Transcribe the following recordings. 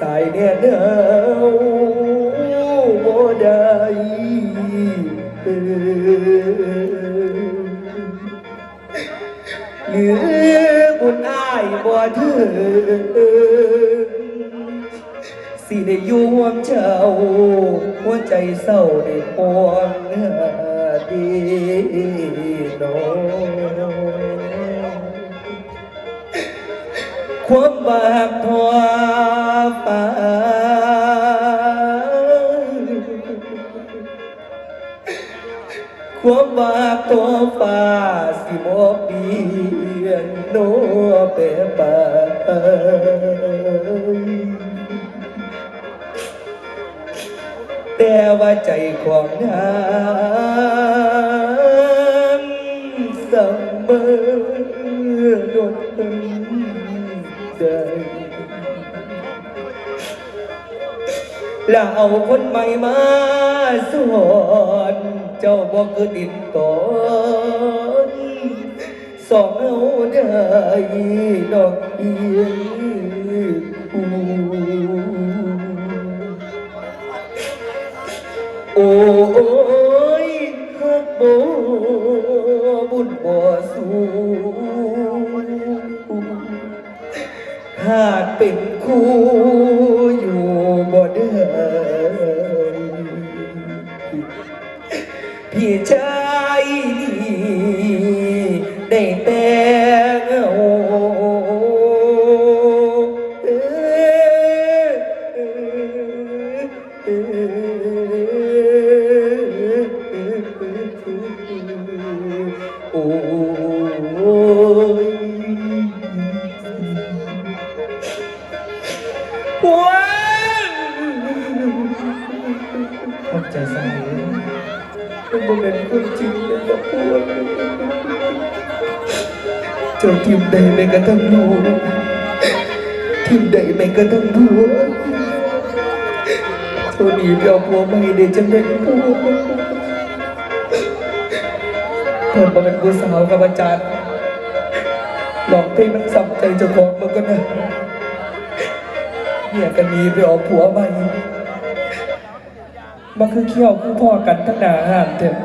สายแน่หนาวบ่ได้เอ่ยเหลือบุญอ้ายบ่ถึงสิได้อยู่ห่วมเจ้า หัวใจเศร้าได้ปวงเนื้อดีโนความบากทอ ฟ้า ความบาตัวฟ้าสิบ่เปลี่ยนโนเปรบาแต่ว่าใจของนั้น แล้วเอาคนใหม่มาสวนเจ้าบอกคือดิดตนสองเอาได้ดอกเอียงโอ้ โอ้ยว้าวขอบใจสามีเป็นโมเมนต์คนจริงเลยนะพวกเจ้าทีมใดไม่กระทั่งลูกทีมใดไม่กระทั่งผัวเจ้าหนีไปเอาผัวไม่ได้จังได้ผัวเพิ่นมาเป็นผู้สาวกับอาจารย์หลอกเพลงมันสับใจเจ้าของมันก็นะเนี่ยกันนี้ไปเอาผัวใหม่มันคือเขี้ยวคือพ่อกันทั้งนาห้ามเถอะ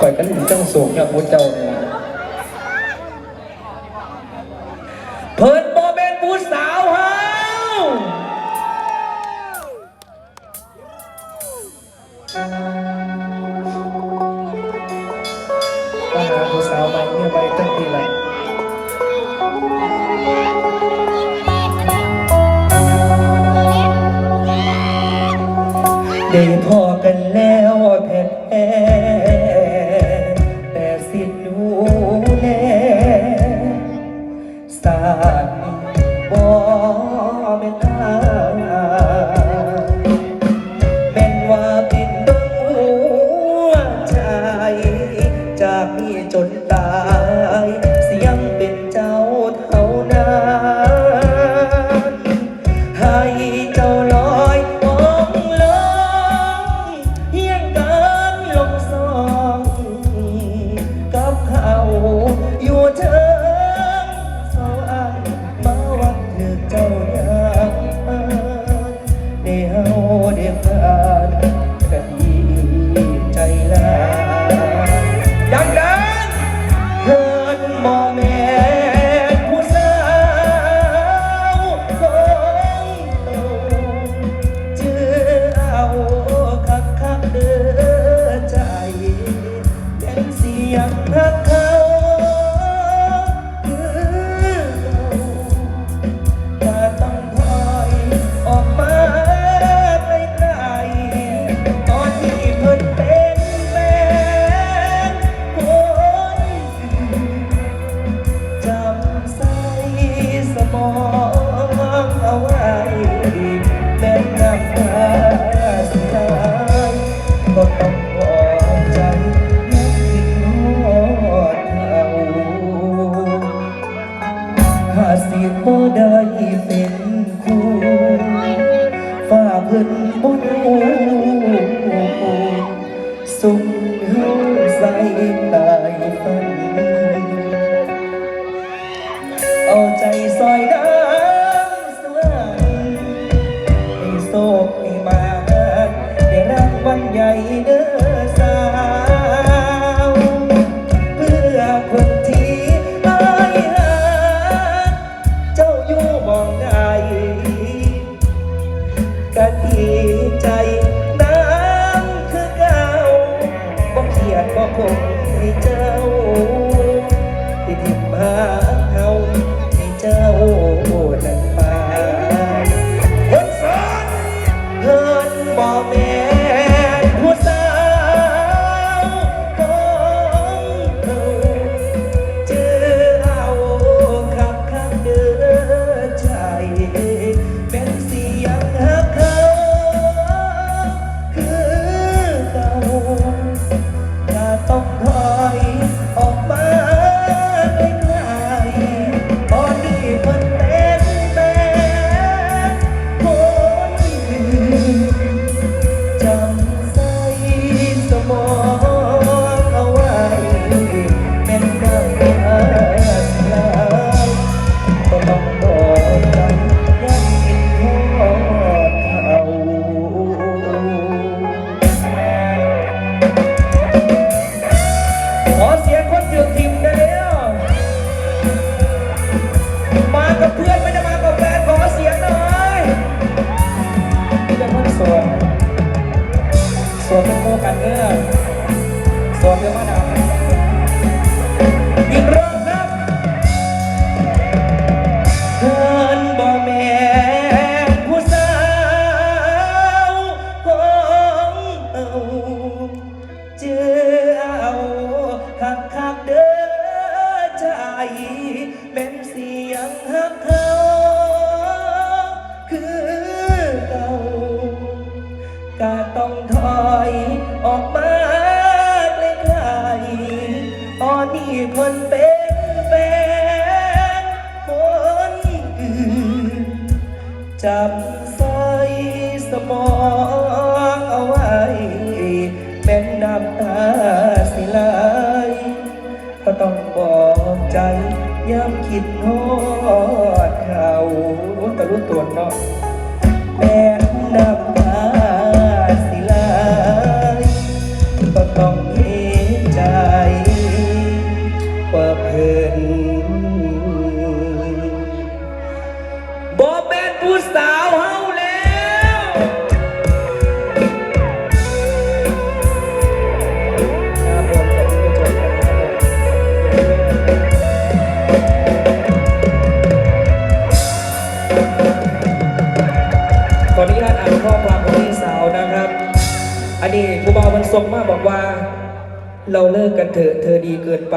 ก่อยกันถึงเจ้าสูงอย่างพวกเจ้าเนี่ย เพิ่นโมเป็นผู้สาวเฮามาหาผู้สาวใหม่เนี่ยไปตั้งปีละได้พอ ดมนต์สมเฮาใส่ตา โมกันเร์สวมเยอะมาดาม นนี้คนเป็นแฟนคนอื่นจำใส่สมองเอาไว้ เป็นน้ำตาสิไหลก็ต้องบอกใจย้ำคิดฮอดเขาตะลุตัวเนาะแม่น้ำ นบ่เป็นผู้สาวเฮาแล้วครับผมขอบคุณผู้ชมครับขอนุญาตอ่านข้อความของพี่สาวนะครับ อันนี้ครูบาวันทรงมาบอกว่า เราเลิกกันเถอะเธอดีเกินไป